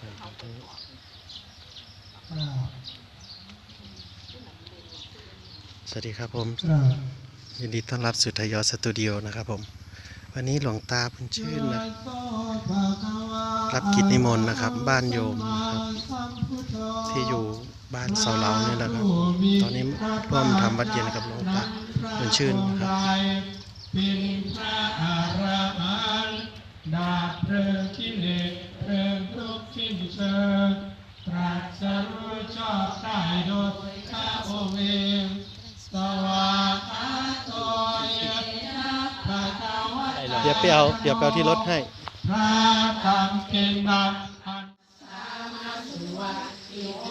สาธุอ่าสวัสดีครับผมอ่ายินดีต้อนรับสู่ทยอสตูดิโอนะครับผม วันนี้หลวงตาบุญชื่นนะรับกิจนิมนต์นะครับ บ้านโยมนะครับที่อยู่บ้านเสาเหลาเนี่ยแหละครับ ตอนนี้ร่วมทำวัดเย็นกับหลวงตาบุญชื่นนะครับเป็นพระอรหันต์ดาบเพลิงกิเลส เพลิงทุกข์สิ้นเชิงตรัสรู้ชอบได้โดยข้าองค์เองสวากขาโตยะพระเจ้าวัดเดี๋ยวไปเอาเดี๋ยวไปเอาที่รถให้พระธรรมเก่งนักอันอ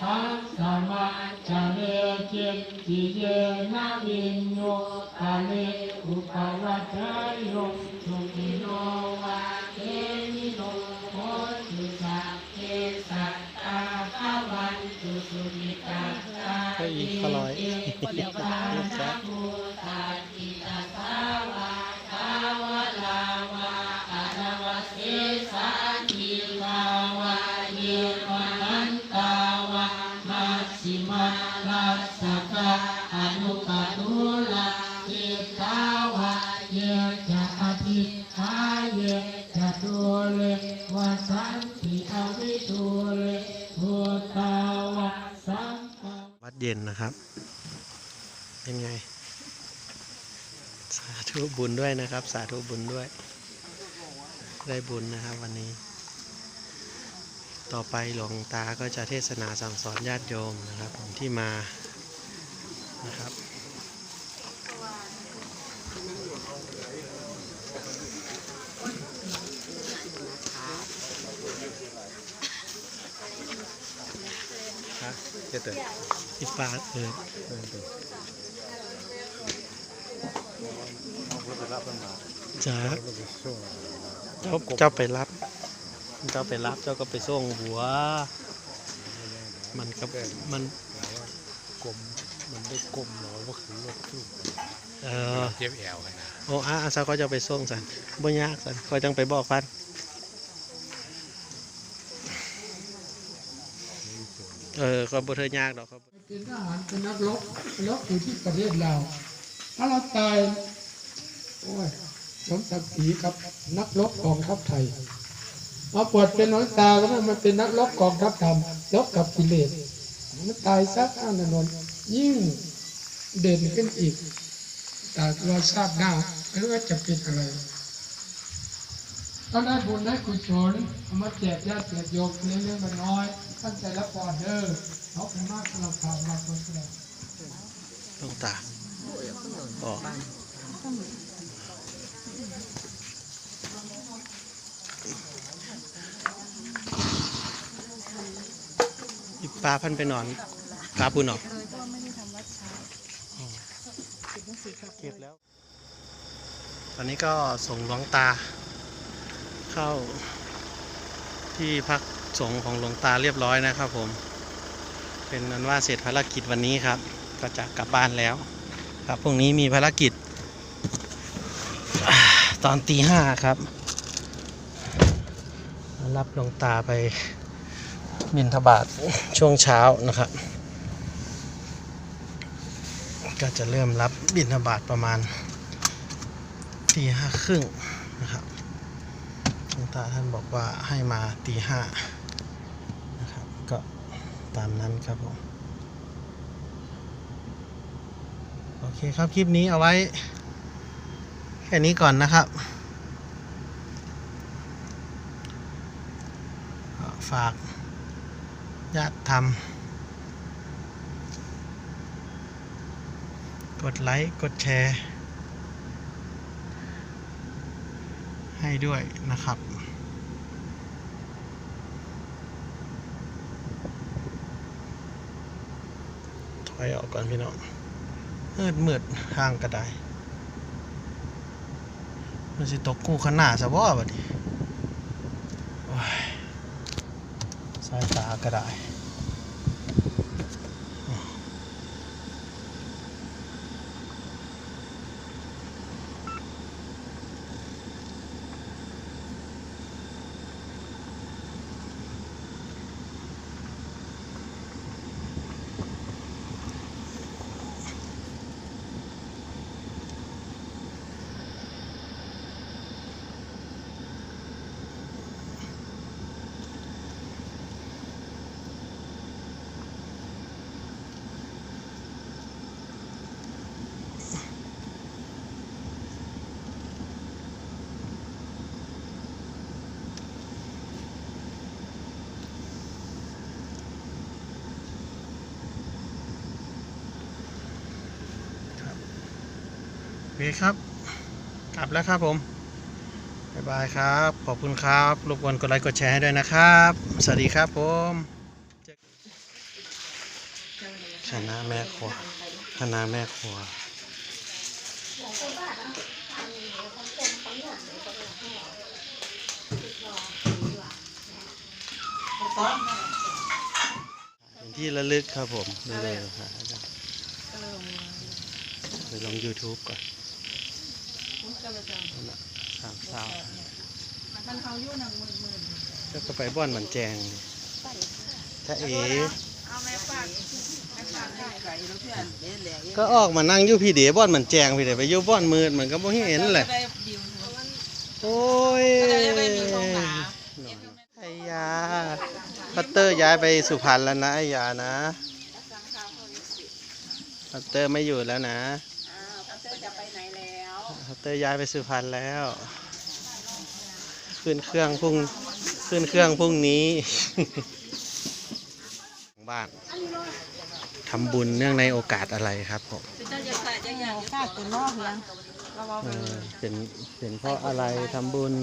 ทังสมาจะเลเกติเยนาวินโยตาเลอุปาวัจา วะสันติอวิตุเลพุทธาวาสังฆาวัดเย็นนะครับ เป็นไง สาธุบุญด้วยนะครับ สาธุบุญด้วย ได้บุญนะครับวันนี้ ต่อไปหลวงตาก็จะเทศนาสั่งสอนญาติโยมนะครับผมที่มานะครับ ฮะเจตอีปาเออจ้าเจ้าเจ้าไปรับ เจ้าไปรับเจ้าก็ไปส่งหัว มันก็มันกลมมันได้กลมหรอว่าคือว่าคือเออเจ็บแอวกันนะโอ้อาอาซาก็จะไปส่งสันบ่ยากสันคอยจังไปบอกพัน เออก็บ่เธอยากดอกครับเป็นทหารเป็นนักรบรบอยู่ที่ประเทศลาวถ้าเราตายโอ้ยสมศักดิ์ศรีกับนักรบกองทัพไทยมาปวดเป็นน้อยตาก็ไม่มาเป็นนักรบกองทัพธรรมรบกับกิเลสมันตายซักอ้านนนยิ่งเด่นขึ้นอีกแต่เราทราบหน้าไม่รู้ว่าจะเป็นอะไรก็ได้บุญได้กุศลเอามาแจกญาติแจกโยมเล็กๆน้อยๆ ตั้งใจรับพรเด้อเขาเป็นมากสำหรับข่าวมาคนแสดงหลวงตาอ๋ออีปลาพันไปนอนปลาปูนออกเลยเพราะว่าไม่ได้ทำวัดเช้าสิบโมงสี่ครับเก็บแล้ว ตอนนี้ก็ส่งหลวงตาเข้าที่พัก สงฆ์ของหลวงตาเรียบร้อยนะครับผม เป็นนันว่าเสร็จภารกิจวันนี้ครับ ก็จะกลับบ้านแล้ว ครับพรุ่งนี้มีภารกิจ ตอนตีห้าครับ รับหลวงตาไปบินทบาทช่วงเช้านะครับ ก็จะเริ่มรับบิณฑบาตประมาณตีห้าครึ่งนะครับหลวงตาท่านบอกว่าให้มาตีห้า ตามนั้นครับผมโอเคครับคลิปนี้เอาไว้ แค่นี้ก่อนนะครับ ฝากญาติทำกดไลค์กดแชร์ ให้ด้วยนะครับ ไปออกก่อนพี่น้องมืดมืดห่างกระไดมันสิตกกูขนาดซะบ่บัดนี้สายตากระได เคครับ กลับแล้วครับผมบ๊ายบายครับ ขอบคุณครับรบกวนกดไลค์กดแชร์ให้ด้วยนะครับ สวัสดีครับผมคณะแม่ครัวคณะแม่ครัวเป็นที่ระลึกครับผมเลยครับไปลง YouTube ก่อน นั่นน่ะสามสาวมันเขาอยู่หนังหมื่นหมื่นแล้วก็ไปบ้อนเหมือนแจงถ้าเอ๋เอาแม่ฝากแม่ฝากได้ไก่แล้วเพื่อนเล่นแหลกก็ออกมานั่งอยู่พี่เด๋บ้อนเหมือนแจงพี่เด๋ไปอยู่บ้อนมืดเหมือนกับบ่เห็นเลยได้ดิวโอ้ยก็ได้มีของหนาไอ้ยาพัตเตอร์ย้ายไปสุพรรณแล้วนะไอ้ยานะพัตเตอร์ไม่อยู่แล้วนะพัตเตอร์จะไปไหนแล้ว เตอร์ย้ายไปสุพรรณแล้ว ขึ้นเครื่องพรุ่งขึ้นเครื่องพรุ่งนี้ บ้านทำบุญเนื่องในโอกาสอะไรครับผมเป็นเจ้าจะใส่จะอย่างข้าตัวนอกยังเราเอาเอไปอเป็นเป็นเพราะอะไรทำบุญ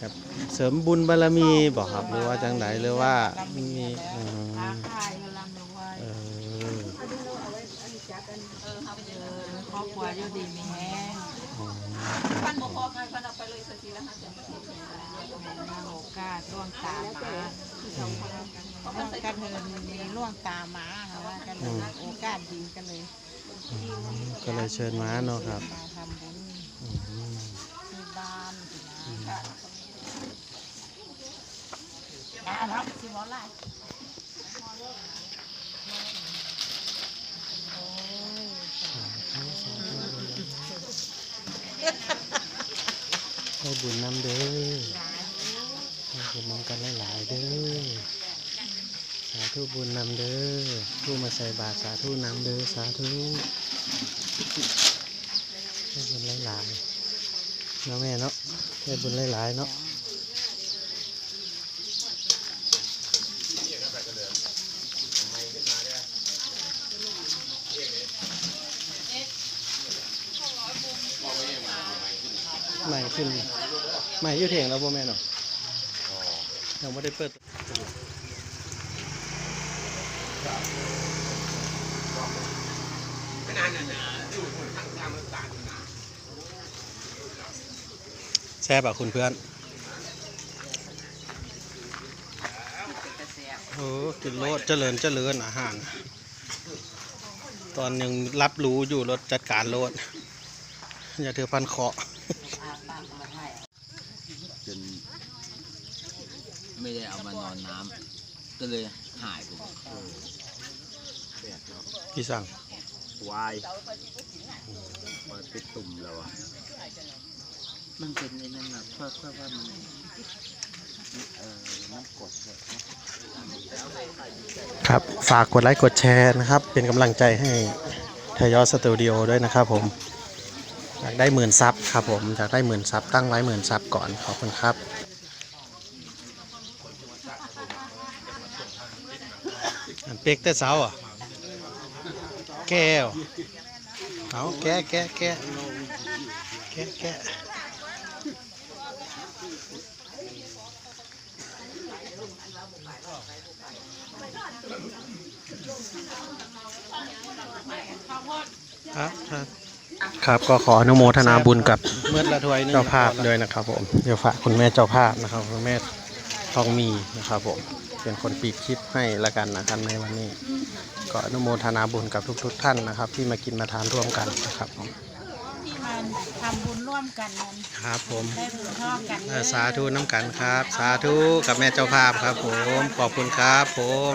ครับเสริมบุญบารมีบอกครับหรือว่าจังไหนหรือว่ามีอืม ค้าขายกันลำดูว่า เออ เออเขาเจอค รัวอยู่ดีมีแห้งอ๋อพันบ่พอกันพันเอาไปเลยสักทีละห้าสิบมาโอกาสล่วงตามาล่วงกันเหินมีล่วงตามาค่ะว่ากันเลยโอกาสดีกันเลย ก็เลยเชิญมาเนาะครับมาทำบุญมที่บ้านนะมาครับสิบอไล่ ให้บุญนำเด้อให้บุญนำกันหลายๆเด้อ สาธุบุญนำเด้อผู้มาใส่บาตรสาธุนำเด้อสาธุให้บุญหลายๆเนาะแม่เนาะให้บุญหลายๆเนาะ ขึ้นใหม่ยุ่เถียงแล้วบ่อแม่เนาะยังไม่ได้เปิดแซ่บอะคุณเพื่อนโอ้กินโลดเจริญเจริญอาหาร ตอนยังรับรู้อยู่รถจัดการโลดอย่าถือพันเคาะ จนไม่ได้เอามานอนน้ำก็เลยหายไปพี่สั่งวายวายปิดตุ่มแล้วอะมันเป็นในนั้นนะเพราะเพราะว่ามันเออน้ำกรดเลยครับ ฝากกดไลค์กดแชร์นะครับ เป็นกำลังใจให้ทยอสตูดิโอด้วยนะครับผม อยากได้หมื่นซับครับผมอยากได้หมื่นซับตั้งไว้หมื่นซับก่อนขอบคุณครับอันเป๊กแต่เสาอะแก้วเอาแกะแกะแกะแกะแกะครับ ครับครับก็ขออนุโมทนาบุญกับเมื่อละถ้วยหนึงเจ้าภาพด้วยนะครับผมเดี๋ยวฝากคุณแม่เจ้าภาพนะครับคุณแม่ทองมีนะครับผมเป็นคนปีกคลิปให้ละกันนะครับในวันนี้ก็อนุโมทนาบุญกับทุกๆท่านนะครับ ที่มากินมาทานร่วมกันนะครับผมที่มาทำบุญร่วมกันนั้นครับผมได้บุญเท่ากันเอ่อสาธุน้ำกันครับ สาธุกับแม่เจ้าภาพครับ ผมขอบคุณครับ ผม